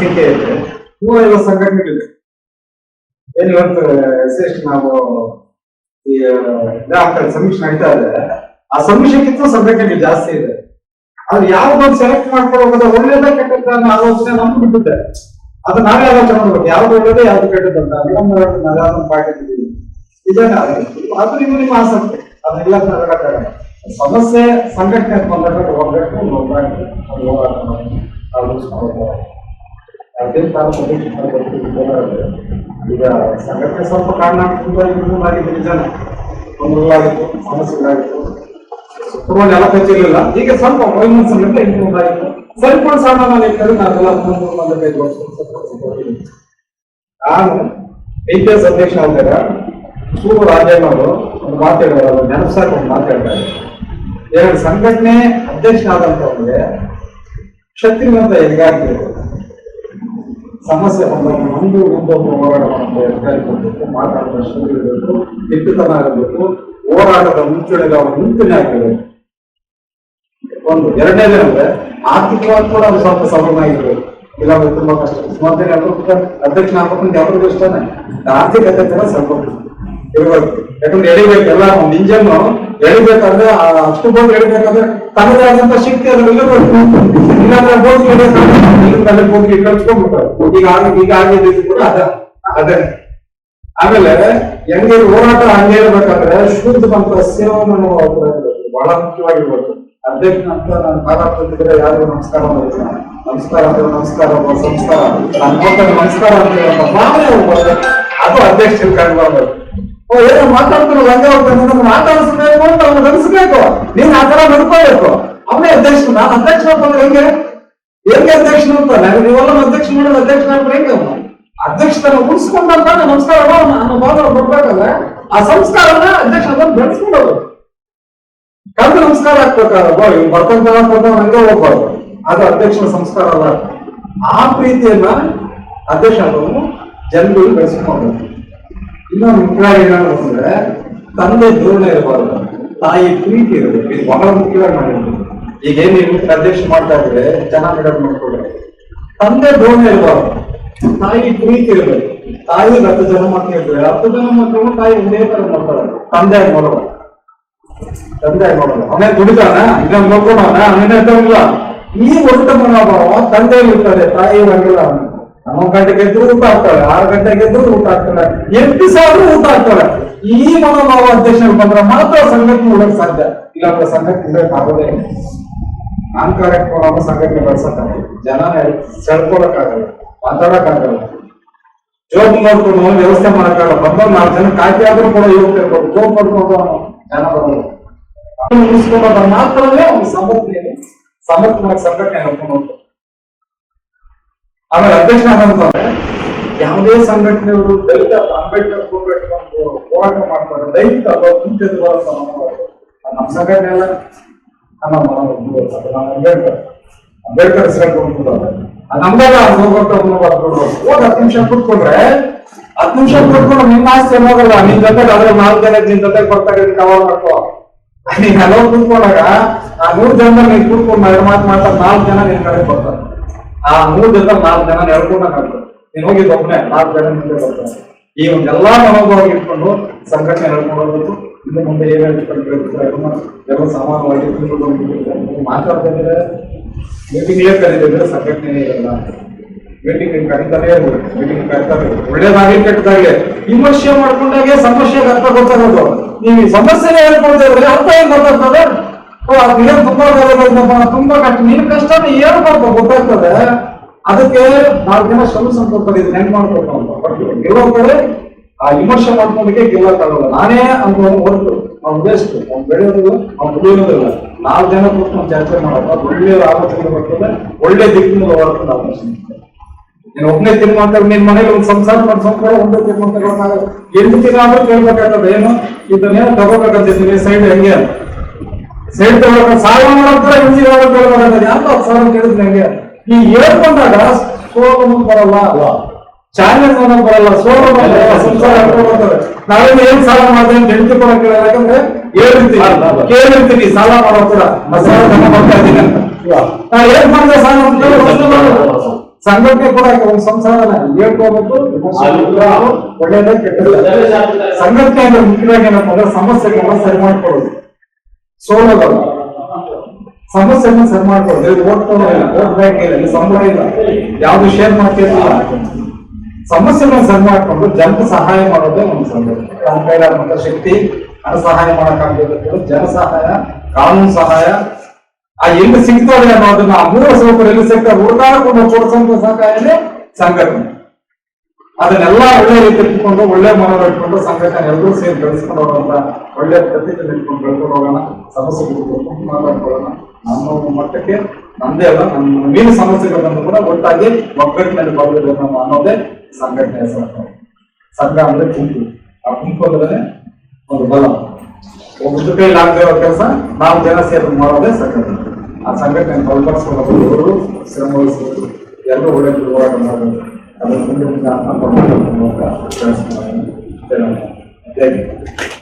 ಸಂಖ್ಯೆ ಇದೆ ನೂರ ಐವತ್ತು ಸಂಘಟನೆಗಳಿದೆ ಏನು ಇವತ್ತು ಎಸ್ ನಾವು ಈ ಇದಾಗ್ತದೆ ಸಮೀಕ್ಷೆ ನಡೀತಾ ಇದೆ. ಆ ಸಮೀಕ್ಷೆಗಿಂತ ಸಂಘಟನೆಗಳು ಜಾಸ್ತಿ ಇದೆ. ಅದು ಯಾವ್ದೊಂದು ಸೆಲೆಕ್ಟ್ ಮಾಡ್ಕೊಳ್ಳೋದು ಒಳ್ಳೇದ ಕೆಟ್ಟದ್ದ ಅನ್ನೋ ಆಲೋಚನೆ ನಮ್ಗೆ ಬಿಟ್ಟಿದೆ. ಅದು ನಾವೇ ಆಲೋಚನೆ ಮಾಡ್ಬೇಕು. ಯಾವ್ದು ಒಳ್ಳೇದೇ ಯಾವ್ದು ಕೆಟ್ಟದಂತ ನಮ್ಮ ಪಾರ್ಟಿ ಇದನ್ನ ಅದು ನಿಮ್ಮ ನಿಮ್ಮ ಆಸಕ್ತಿ. ತಗೊಳಕ್ಕಾಗಲ್ಲ. ಸಮಸ್ಯೆ ಸಂಘಟನೆ ಬಂದಾಗ ಹೋಗ್ಬೇಕು ಹೋಗ್ಬೇಕು ಅದು ಹೋರಾಟ ಮಾಡಿ, ಅದೇ ಈಗ ಸಂಘಟನೆ ಸ್ವಲ್ಪ ಕಾರಣ ತುಂಬಾ ಇಂಪ್ರೂವ್ ಆಗಿದೆ ನಿಜಾನ. ತೊಂದರೆಗಳಾಗಿತ್ತು ಸಮಸ್ಯೆಗಳಾಗಿತ್ತು ಸುತ್ತಮುತ್ತ ಎಲ್ಲ ಕಚ್ಚಿರಲಿಲ್ಲ ಈಗ ಸ್ವಲ್ಪ ವೈಮನ್ ಸಂಘಟನೆ ಇಂಪ್ರೂವ್ ಆಗಿತ್ತು ಸ್ವಲ್ಪ ಸಾಮಾನ್ಯ ಲೆಕ್ಕದಲ್ಲಿ ನಾವೆಲ್ಲ ಮೂರು ವರ್ಷ ನಾನು ಐ ಪಿ ಎಸ್ ಅಧ್ಯಕ್ಷ ಆದಾಗ ಸೂರು ರಾಜೇನವರು ಒಂದು ಮಾತಾಡಿದ್ರು ನೆನಪಿಸಾಕ ಒಂದು ಮಾತಾಡ್ತಾರೆ ಎರಡು ಸಂಘಟನೆ ಅಧ್ಯಕ್ಷ ಆದಂತವ್ರಿಗೆ ಶಕ್ತಿವಂತ ಎದುರಾಗ್ತಿದೆ ಸಮಸ್ಯೆ ಬಂದಾಗ ಒಂದು ಒಂದೊಂದು ಹೋರಾಟ ಮಾಡುವಂತ ಎದುರಾಗಿ ಕೊಡ್ಬೇಕು ಮಾತಾಡುವ ಶುರು ಇರಬೇಕು ದಿಟ್ಟತನ ಇರಬೇಕು ಹೋರಾಟದ ಮುಂಚೂಣಿಗೆ ಅವರು ಮುಂಚೂಣಿ ಆಗಿರಬೇಕು ಒಂದು ಎರಡನೇದಂದ್ರೆ ಆರ್ಥಿಕವಾಗಿ ಕೂಡ ಅದು ಸ್ವಲ್ಪ ಸಬಲನಾಗಿರ್ಬೇಕು ಇಲ್ಲ ಅಂದ್ರೆ ತುಂಬಾ ಕಷ್ಟ ಸುಮಾರು ಕೂಡ ಅಧ್ಯಕ್ಷ ಆಗ್ಬೇಕಂತ ಯಾವ್ದು ಇಷ್ಟನೇ. ಆರ್ಥಿಕತೆ ಕೂಡ ಸ್ವಲ್ಪ ಇರ್ಬೇಕು ಯಾಕಂದ್ರೆ ಎಳಿಬೇಕಲ್ಲ ಒಂದು ಇಂಜನ್ ಎಳಿಬೇಕಾದ್ರೆ, ಆ ಅಷ್ಟು ಬೋಟ್ ಹೇಳಬೇಕಂದ್ರೆ ತನ್ನದೇ ಆದಂತ ಶಕ್ತಿ ಅದ್ರಲ್ಲಿ ಬರುತ್ತೆ ಇಲ್ಲಾಂದ್ರೆ ಬೋಟ್ ಇಲ್ಲಿಂದ ಬೋಟ್ಗೆ ಕಳ್ಸ್ಕೊಂಡ್ಬಿಡ್ತಾರೆ. ಈಗ ಈಗ ಆಗಿದ್ದು ಕೂಡ ಅದ, ಅದೇ. ಆಮೇಲೆ ಹೆಂಗೆ ಹೋರಾಟ ಹಂಗೆ ಹೇಳ್ಬೇಕಂದ್ರೆ, ಶುದ್ಧ ಬಂತ ಸೇವನ. ಬಹಳ ಮುಖ್ಯವಾಗಿರ್ಬೇಕು. ಅಧ್ಯಕ್ಷ ಅಂತ ನಾನು ಪಾದಿದ್ರೆ ಯಾರಿಗೂ ನಮಸ್ಕಾರ ನಮಸ್ಕಾರ ಅಂದ್ರೆ ನಮಸ್ಕಾರ, ಸಂಸ್ಕಾರ. ನಮಸ್ಕಾರ ಅಂತ ಭಾವನೆ ಅದು ಅಧ್ಯಕ್ಷ ಕಂಡು ಏನೋ ಮಾತಾಡ್ತಾರೆ ಲಂಗ ನನ್ನ ಮಾತಾಡಿಸ್ಬೇಕು ಅಂತ ಅವ್ನು ಅನಿಸ್ಬೇಕು ನೀನ್ ಆ ತರ ನಡ್ಕೋಬೇಕು. ಅವನೇ ಅಧ್ಯಕ್ಷ ನಾನು ಅಧ್ಯಕ್ಷ ಅಂತಂದ್ರೆ ಹೆಂಗೆ? ಹೆಂಗೆ ಅಧ್ಯಕ್ಷ ಅಂತ? ನಾನು ನೀವೆಲ್ಲ ಅಧ್ಯಕ್ಷ ಮಾಡೋದು ಅಧ್ಯಕ್ಷ ಅಂದ್ರೆ ಹೆಂಗೆ ಅವನು ಅಧ್ಯಕ್ಷತನ ಉಳಿಸ್ಕೊಂಡಂತ ನಮಸ್ಕಾರ ನಾನು ಮಾತಾಡ ಬರ್ಬೇಕಲ್ಲ ಆ ಸಂಸ್ಕಾರನ ಅಧ್ಯಕ್ಷ ಬಂದು ಬೆಳೆಸ್ಕೊಂಡೋದು ಕಂದು ನಮಸ್ಕಾರ ಹಾಕ್ಬೇಕಾರಪ್ಪ ಇವ್ ಬರ್ತಂತ ಹಂಗೆ ಹೋಗ್ಬಾರ್ದು. ಅದು ಅಧ್ಯಕ್ಷನ ಸಂಸ್ಕಾರ ಅಲ್ಲ. ಆ ಪ್ರೀತಿಯನ್ನ ಅಧ್ಯಕ್ಷ ಜನಗಳು ಬೆಳೆಸ್ಕೊಂಡು ಇನ್ನೊಂದು ಮುಖ್ಯವಾಗಿ ಏನಾದ್ರು ಅಂದ್ರೆ ತಂದೆ ಧೋರಣೆ ಇರಬಾರ್ದು. ತಾಯಿ ಪ್ರೀತಿ ಇರಬೇಕು. ಇದು ಬಹಳ ಮುಖ್ಯವಾಗಿ ಮಾಡಿದ್ರು ಈಗ ಏನ್ ನೀವು ಅಧ್ಯಕ್ಷ ಮಾಡ್ತಾ ಇದ್ರೆ ಜನ ಮೇಡಮ್ ಮಾಡ್ಕೊಳ್ರಿ ತಂದೆ ಧೋರಣೆ ಇರಬಾರ್ದು. ತಾಯಿ ಪ್ರೀತಿ ಇರಬೇಕು. ತಾಯಿ ಹತ್ತು ಜನ ಮಕ್ಕಳು ಇರ್ತಾರೆ. ಹತ್ತು ಜನ ಮಕ್ಕಳು ತಾಯಿ ಒಂದೇ ತರ ಮಾಡ್ತಾರೆ ತಂದೆ ನೋಡೋದು ತಂದೆ ನೋಡೋದು ಅವನೇ ದುಡಿತಾನ? ಇದನ್ನ ನೋಡ್ಕೊಂಡವನ ಅವನೇ ಇಲ್ಲ. ಈ ಒಟ್ಟು ಮನೋಭಾವ ತಂದೆ ಇರ್ತಾರೆ ತಾಯಿ ಹಂಗಿಲ್ಲ ಅವನು ಹನ್ನೊಂದು ಗಂಟೆಗೆ ಎದ್ದು ಊಟ ಆಗ್ತವೆ, ಆರು ಗಂಟೆಗೆ ಎದ್ದು ಊಟ ಆಗ್ತವೆ, ಎಂಟು ಸಾವಿರ ಊಟ ಆಗ್ತವೆ. ಈ ಮನೋಭಾವ ಅಧ್ಯಕ್ಷರು ಬಂದ್ರೆ ಮಾತ್ರ ಸಂಘಟನೆ ಉಳಕ್ ಸಾಧ್ಯ. ಇಲ್ಲಾಂದ್ರೆ ಸಂಘಟನೆ ಆಗೋದೇ. ನಾನ್ ಕಾರ್ಯಕ್ರಮ ಸಂಘಟನೆ ಬೆಳೆಸಕ್ಕಾಗಲ್ಲ ಜನ ಸೆಳ್ಕೊಳಕ್ಕಾಗಲ್ಲ ಮಾತಾಡಕ್ಕಾಗಲ್ಲ ಜೋಬ್ ನೋಡ್ಕೊಂಡು ವ್ಯವಸ್ಥೆ ಮಾಡಕ್ಕಾಗಲ್ಲ ಬಂದ ನಾಲ್ಕು ಜನ ಕಾಯ್ದೆ ಆದ್ರೂ ಕೂಡ ಯೋಗ ಇರ್ಬೋದು ಜೋಬ್ ಅವನು ಜನ ಬರೋದು ಉಳಿಸ್ಕೊಂಡಾಗ ಮಾತ್ರವೇ ಅವ್ನು ಸಮರ್ಥನೆ ಸಮರ್ಥವಾಗಿ ಸಂಘಟನೆ ಹೇಳ್ಕೊಂಡು ಹೋಗ್ತಾರೆ ಆಮೇಲೆ ಅಧ್ಯಕ್ಷ ಅಂತಂದ್ರೆ ಯಾವುದೇ ಸಂಘಟನೆಯವರು ದಲಿತ, ಅಂಬೇಡ್ಕರ್ ಅಂತ ಹೋರಾಟ ಮಾಡ್ತಾರೆ. ದಲಿತ ಅಥವಾ. ಅದು ನಮ್ಮ ಸಂಘಟನೆ ಅಲ್ಲ. ನಮ್ಮ ಅಂಬೇಡ್ಕರ್ ಅಂಬೇಡ್ಕರ್ ಹೆಸರು ನಮ್ದೆಲ್ಲ ಹೋಗ್ಬೇಕು ಅನ್ನೋದು ಹೋಗಿ ಹತ್ತು ನಿಮಿಷ ಕೂತ್ಕೊಂಡ್ರೆ, ಹತ್ತು ನಿಮಿಷ ಕುತ್ಕೊಂಡು ನಿಮ್ಮ ಆಸ್ತಿ ಹೋಗಲ್ಲ ನಿನ್ ಜೊತೆ ಅದ್ರ ನಾಲ್ಕು ಜನ ನಿನ್ ಜೊತೆ ಕೊಡ್ತಾರೆ ಕವರ್ ಮಾಡ್ಕೋ. ನೀನ್ ಹಲವು ಕೂತ್ಕೊಂಡಾಗ ಆ ಮೂರ್ ಜನ ನೀನ್ ಕೂತ್ಕೊಂಡು ಎರಡು ಮಾತು ಮಾತಾಡ್ ನಾಲ್ಕು ಜನ ನಿನ್ ಕಡೆ ಬರ್ತಾರೆ ಆ ಮೂರ್ ಜನ ನಾಲ್ಕು ಜನ ನಡ್ಕೊಂಡಾಗ ಆಗ್ತದೆ ನೀನ್ ಹೋಗಿ ಒಬ್ಬನೇ ನಾಲ್ಕು ಜನ ಮುಂದೆ ಬರ್ತಾರೆ ಈ ಒಂದೆಲ್ಲಾ ಮನೋಭಾವ ಇಟ್ಕೊಂಡು ಸಂಘಟನೆ ನಡ್ಕೊಂಡು ಹೋಗ್ಬೇಕು ಇನ್ನು ಮುಂದೆ ಏನ್ ಎಲ್ಲ ಸಮಾನವಾಗಿ ತಿಳ್ಕೊಂಡು ಮಾತಾಡ್ತಾ ಇದ್ರೆ ಮೀಟಿಂಗ್ಲೇ ಕರೀತಿದ್ರೆ ಸಂಘಟನೆ ಇರಲ್ಲ ಮೀಟಿಂಗ್ ಕರೀತಾನೆ ಮೀಟಿಂಗ್ ಕರೀತಾರೆ ಒಳ್ಳೇದಾಗಿ ಕೆಟ್ಟದಾಗಲಿ ವಿಮರ್ಶೆ ಮಾಡ್ಕೊಂಡಾಗೆ ಸಮಸ್ಯೆಗೆ ಅರ್ಥ ಗೊತ್ತಾಗೋದು ನೀವು ಸಮಸ್ಯೆನೇ ಹೇಳ್ಕೊಳ್ತಾ ಇದ್ರೆ ಅರ್ಥ ಏನ್ ಗೊತ್ತಾಗ್ತದೆ? ಓ, ಅದು ಏನ್ ತುಂಬಾ ತುಂಬಾ ಕಷ್ಟ. ನಿನ್ ಕಷ್ಟ ಹೇಳ್ಬೇಕು ಗೊತ್ತಾಗ್ತದೆ? ಅದಕ್ಕೆ ನಾಲ್ಕು ಜನ ಶ್ರಮ ಸಂಪರ್ಕ ಇದನ್ನ ಹೆಂಗ್ ಮಾಡ್ಬೇಕು ಅಂತ ಬಟ್ ಗೆಲ್ಲೋಕೆ ಆ ವಿಮರ್ಶೆ ಮಾಡ್ಕೊಂಡಕ್ಕೆ ಗೆಲ್ಲಕ್ಕಾಗಲ್ಲ ನಾನೇ ಅಂತ ಹೊರಟು. ಅವ್ನು ಬೆಸ್ಟ್ ಅವ್ನು ಬೆಳೆಯೋದಿಲ್ಲ ಅವ್ನು ದುಡಿಯೋದಿಲ್ಲ. ನಾಲ್ಕು ಜನ ಕೂತ್ಕೊಂಡು ಚರ್ಚೆ ಮಾಡೋದು. ಒಳ್ಳೆ ಆಲೋಚನೆ ಬರ್ತದೆ. ಒಳ್ಳೆ ದಿಕ್ಕಿನಲ್ಲಿ ಹೊರತು ನಾವು ನೀನು ಒಬ್ಬನೇ ತಿನ್ಮಾಡ್ತಾರೆ ನಿನ್ ಮನೇಲಿ ಒಂದು ಸಂಸಾರ ಮಾಡ್ಕೊಂಡ್ರೆ ಒಂದೇ ತಗೊಳಕ್ಕಾಗಲ್ಲ ಎಂಟು ದಿನ ಆದ್ರೂ ಕೇಳ್ಬೇಕಾಗ್ತದೆ? ಏನು? ಇದನ್ನೇನು ತಗೋಬೇಕಂತಿದ್ದೀನಿ ಸೈಡ್ ಹೆಂಗೆ ಸೈಡ್ ತಗೊಳಕ ಸಾಲ ಮಾಡೋದ್ರ ಹಿಂದಿ ಮಾಡ್ತಾರೆ ಯಾಕೆ ಹತ್ತು ಸಾವಿರ ಕೇಳಿದ್ರೆ ನಂಗೆ? ಈ ಹೇಳ್ಕೊಂಡಾಗ ಸೋಲು ಬರಲ್ಲ. ಚಾಲೆಂಜ್ ಅನ್ನೋದು ಬರಲ್ಲ. ಸೋಲ ಬರಲ್ಲ. ಸಂಸಾರ ಬರ್ತದೆ ನಾವೇನು ಏನ್ ಸಾಲ ಮಾಡಿದೆ ಅಂತ ಹೆಂಡತಿ ಕೂಡ ಕೇಳಲ್ಲ. ಯಾಕಂದ್ರೆ ಹೇಳಿರ್ತೀನಿ ಕೇಳಿರ್ತೀನಿ. ಸಾಲ ಮಾಡೋ ಕೂಡ. ಮಸಾಲ ಮಾಡ್ತಾ ಇದ್ದೀನಿ ಅಂತ. ನಾ ಏನ್ ಮಾಡಿದೆ ಸಾಲ ಅಂತ ಸಂಘಟನೆ ಕೂಡ ಒಂದು ಸಂಸಾರನ ಹೇಳ್ಕೋಬೇಕು? ಒಳ್ಳೇದೇ ಕೆಟ್ಟದ ಸಂಘಟನೆ ಅಂದ್ರೆ ಮುಖ್ಯವಾಗಿ ಏನಪ್ಪ ಅಂದ್ರೆ ಸಮಸ್ಯೆಗಳನ್ನ ಸರಿ ಮಾಡ್ಕೊಳ್ಳೋದು. ಸೋಲೋದಲ್ಲ ಸಮಸ್ಯೆನ ಸರಿ ಇಲ್ಲ ಇಲ್ಲಿ ಸಂಬಳ ಇಲ್ಲ. ಯಾವ್ದು ಶೇರ್ ಮಾಡ್ತಿರಲಿಲ್ಲ ಸಮಸ್ಯೆಗಳನ್ನ ಸರಿ ಮಾಡ್ಕೊಂಡು ಜನಕ್ಕೆ ಸಹಾಯ ಮಾಡೋದೇ ಒಂದು ಸಂಘಟನೆ ನಮ್ಮ ಶಕ್ತಿ, ಹಣ ಸಹಾಯ ಮಾಡಕ್ಕಾಗಬೇಕು ಜನ ಸಹಾಯ, ಕಾನೂನು ಸಹಾಯ. ಆ ಎಲ್ಲಿ ಸಿಗ್ತದೆ ಅನ್ನೋದನ್ನ ಆ ಮೂಲ ಸೌಕರ್ಯ ಎಲ್ಲಿ ಸಿಗ್ತದೆ. ಹುಡುಕಾಡ್ಕೊಂಡು ತೋರಿಸಂತ ಸಹಕಾರನೇ ಸಂಘಟನೆ. ಅದನ್ನೆಲ್ಲ ಒಳ್ಳೆ ರೀತಿ ಇಟ್ಕೊಂಡು, ಒಳ್ಳೆ ಮನೋರ ಇಟ್ಕೊಂಡು, ಸಂಘಟನೆ ಎಲ್ಲರೂ ಸೇರಿ ಬೆಳೆಸ್ಕೊಂಡು ಹೋಗೋಣ ಒಳ್ಳೆ ಪ್ರತಿಜ್ಞೆ ಇಟ್ಕೊಂಡು ಬೆಳ್ಕೊಂಡು ಹೋಗೋಣ, ಸಮಸ್ಯೆ ಕುರಿತು ಮಾತಾಡ್ಕೊಳ್ಳೋಣ. ನಮ್ಮ ಮಟ್ಟಕ್ಕೆ, ನಮ್ದೇ ಅಲ್ಲ ನಮ್ಮ ಮೀನು ಸಮಸ್ಯೆಗಳನ್ನು ಕೂಡ ಒಟ್ಟಾಗಿ ಒಗ್ಗಟ್ಟಿನಲ್ಲಿ ಬರಬೇಕು ಅನ್ನೋದೇ ಸಂಘಟನೆ ಸಂಘ ಸಂಘ ಅಂದ್ರೆ ಗುಂಪು ಆ ಗುಂಪು ಅಂದ್ರೆ ಒಂದು ಬಲ. ಒಂದು ಕೈಲಿ ಆಗದೆ ಇರೋ ಕೆಲಸ, ನಾವು ಜನ ಸೇರಿ ಮಾಡೋದೇ ಸಂಘಟನೆ. ಆ ಸಂಘಟನೆ ಬಲಪಡಿಸ್ಕೊಳ್ಳೋದು ಶ್ರಮ ಎಲ್ಲರೂ ಒಳ್ಳೆ ಹೋರಾಟ ಮಾಡಬೇಕು. ಅದನ್ನು ಮುಂದೆ ಮುಂದೆ ಅರ್ಥ ಮಾಡ್ಕೊಂಡು ಕೆಲಸ ಮಾಡೋಣ. ಜೈ ಹಿಂದ್. ಜೈ ಹಿಂದ್.